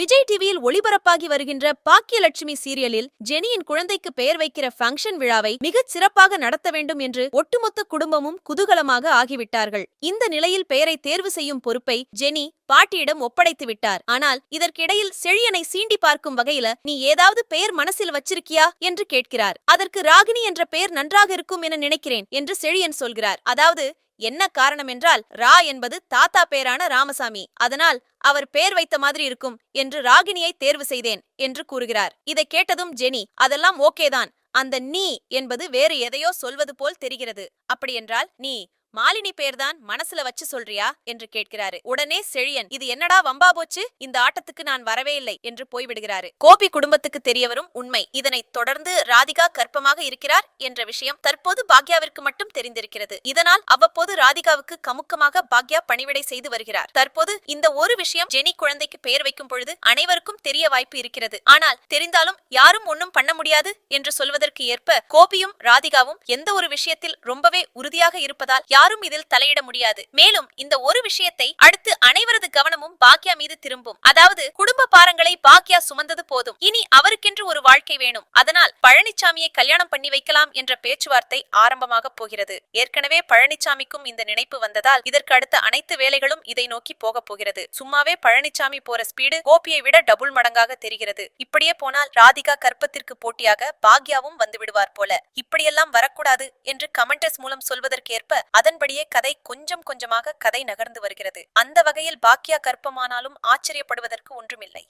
விஜய் டிவியில் ஒளிபரப்பாகி வருகின்ற பாக்கியலட்சுமி சீரியலில் ஜெனியின் குழந்தைக்கு பெயர் வைக்கிற ஃபங்க்ஷன் விழாவை மிகச் சிறப்பாக நடத்த வேண்டும் என்று ஒட்டுமொத்த குடும்பமும் குதூகலமாக ஆகிவிட்டார்கள். இந்த நிலையில் பெயரை தேர்வு செய்யும் பொறுப்பை ஜெனி பாட்டியிடம் ஒப்படைத்து விட்டார். ஆனால் இதற்கிடையில் செழியனை சீண்டி பார்க்கும் வகையில நீ ஏதாவது பெயர் மனசில் வச்சிருக்கியா? என்று கேட்கிறார். அதற்கு ராகினி என்ற பெயர் நன்றாக இருக்கும் என நினைக்கிறேன் என்று செழியன் சொல்கிறார். அதாவது என்ன காரணம் என்றால் ரா என்பது தாத்தா பேரான ராமசாமி. அதனால் அவர் பெயர் வைத்த மாதிரி இருக்கும் என்று ராகினியை தேர்வு செய்தேன் என்று கூறுகிறார். இதை கேட்டதும் ஜெனி அதெல்லாம் ஓகேதான் அந்த நீ என்பது வேறு எதையோ சொல்வது போல் தெரிகிறது. அப்படியென்றால் நீ மாலினி பேர்தான் மனசுல வச்சு சொல்றியா? என்று கேட்கிறாரு. உடனே செழியன் இது என்னடா வம்பா போச்சு? இந்த ஆட்டத்துக்கு நான் வரவே இல்லை என்று போய்விடுகிறாரு கோபி குடும்பத்துக்கு தெரியவரும் உண்மை. இதனை தொடர்ந்து ராதிகா கர்ப்பமாக இருக்கிறார் என்ற விஷயம் தற்போது பாக்யாவிற்கு மட்டும் தெரிந்திருக்கிறது. இதனால் அவ்வப்போது ராதிகாவுக்கு கமுக்கமாக பாக்யா பணிவிடை செய்து வருகிறார். தற்போது இந்த ஒரு விஷயம் ஜெனி குழந்தைக்கு பெயர் வைக்கும் பொழுது அனைவருக்கும் தெரிய வாய்ப்பு இருக்கிறது. ஆனால் தெரிந்தாலும் யாரும் ஒன்னும் பண்ண முடியாது என்று சொல்வதற்கு ஏற்ப கோபியும் ராதிகாவும் எந்த ஒரு விஷயத்தில் ரொம்பவே உறுதியாக இருப்பதால் யாரும் இதில் தலையிட முடியாது. மேலும் இந்த ஒரு விஷயத்தை அடுத்து அனைவரது கவனமும் பாக்யா மீது திரும்பும். அதாவது குடும்ப பாரங்களை பாக்யா சுமந்தது போதும். இனி அவருக்கென்று ஒரு வாழ்க்கை வேணும். அதனால் பழனிசாமியை கல்யாணம் பண்ணி வைக்கலாம் என்ற பேச்சுவார்த்தை ஆரம்பமாக போகிறது. ஏற்கனவே பழனிசாமிக்கும் இந்த நினைப்பு வந்ததால் இதற்கு அடுத்த அனைத்து வேலைகளும் இதை நோக்கி போக போகிறது. சும்மாவே பழனிசாமி போற ஸ்பீடு கோபியை விட டபுள் மடங்காக தெரிகிறது. இப்படியே போனால் ராதிகா கற்பத்திற்கு போட்டியாக பாக்யாவும் வந்து விடுவார் போல. இப்படியெல்லாம் வரக்கூடாது என்று கமெண்டர்ஸ் மூலம் சொல்வதற்கேற்ப அதன் அதன்படியே கதை கொஞ்சம் கொஞ்சமாக கதை நகர்ந்து வருகிறது. அந்த வகையில் பாக்கியா கற்பமானாலும் ஆச்சரியப்படுவதற்கு ஒன்றுமில்லை.